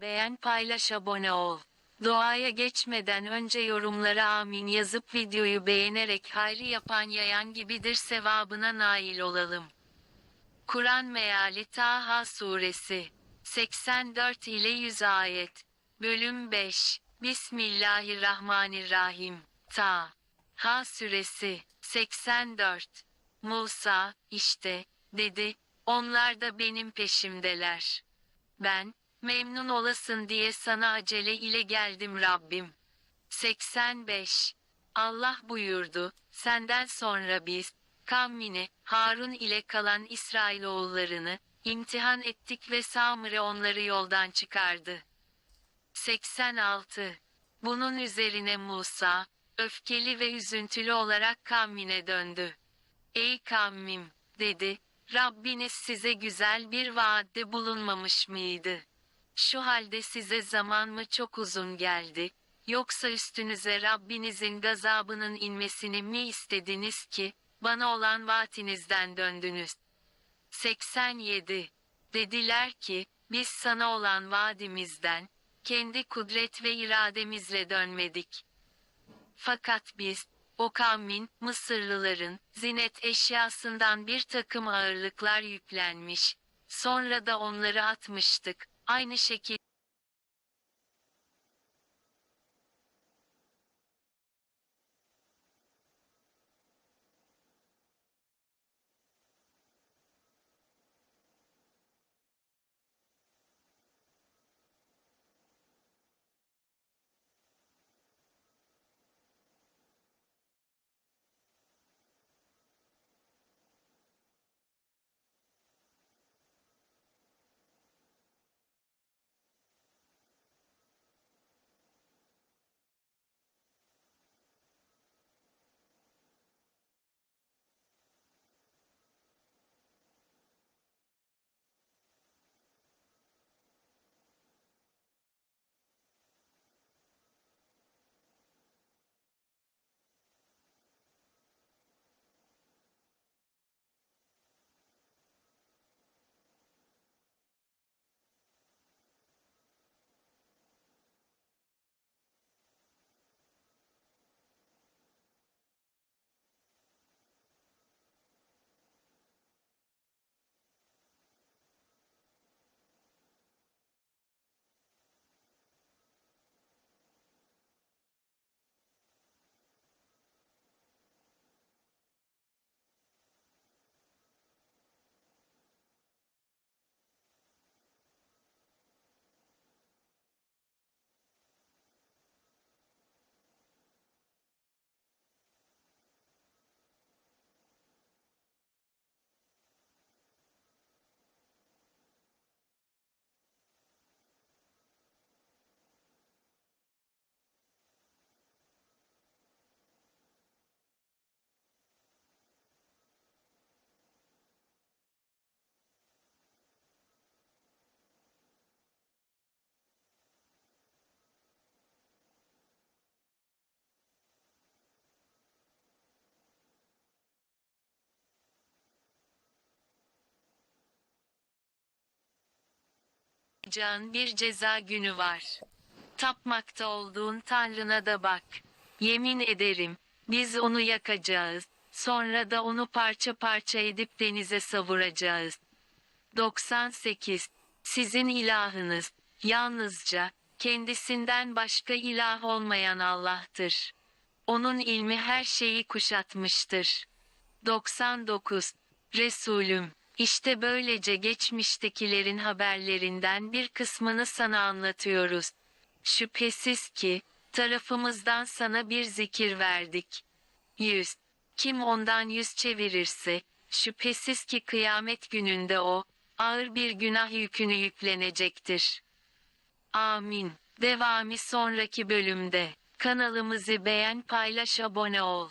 Beğen paylaş abone ol. Doğaya geçmeden önce yorumlara amin yazıp videoyu beğenerek hayrı yapan yayan gibidir sevabına nail olalım. Kur'an Meali Taha Suresi 84 ile 100 ayet Bölüm 5 Bismillahirrahmanirrahim Ta Ha Suresi 84 Musa, işte, dedi, onlar da benim peşimdeler. Ben, memnun olasın diye sana acele ile geldim Rabbim. 85. Allah buyurdu, senden sonra biz, kavmini, Harun ile kalan İsrailoğullarını, imtihan ettik ve Samire onları yoldan çıkardı. 86. Bunun üzerine Musa, öfkeli ve üzüntülü olarak kavmine döndü. Ey kavmim, dedi, Rabbiniz size güzel bir vaatte bulunmamış mıydı? Şu halde size zaman mı çok uzun geldi, yoksa üstünüze Rabbinizin gazabının inmesini mi istediniz ki, bana olan vaatinizden döndünüz? 87. Dediler ki, biz sana olan vaadimizden, kendi kudret ve irademizle dönmedik. Fakat biz, o kavmin, Mısırlıların, zinet eşyasından bir takım ağırlıklar yüklenmiş, sonra da onları atmıştık, aynı şekilde, can bir ceza günü var. Tapmakta olduğun Tanrına da bak. Yemin ederim, biz onu yakacağız, sonra da onu parça parça edip denize savuracağız. 98. Sizin ilahınız, yalnızca, kendisinden başka ilah olmayan Allah'tır. Onun ilmi her şeyi kuşatmıştır. 99. Resulüm, işte böylece geçmiştekilerin haberlerinden bir kısmını sana anlatıyoruz. Şüphesiz ki, tarafımızdan sana bir zikir verdik. 100. Kim ondan yüz çevirirse, şüphesiz ki kıyamet gününde o, ağır bir günah yükünü yüklenecektir. Amin. Devamı sonraki bölümde. Kanalımızı beğen paylaş abone ol.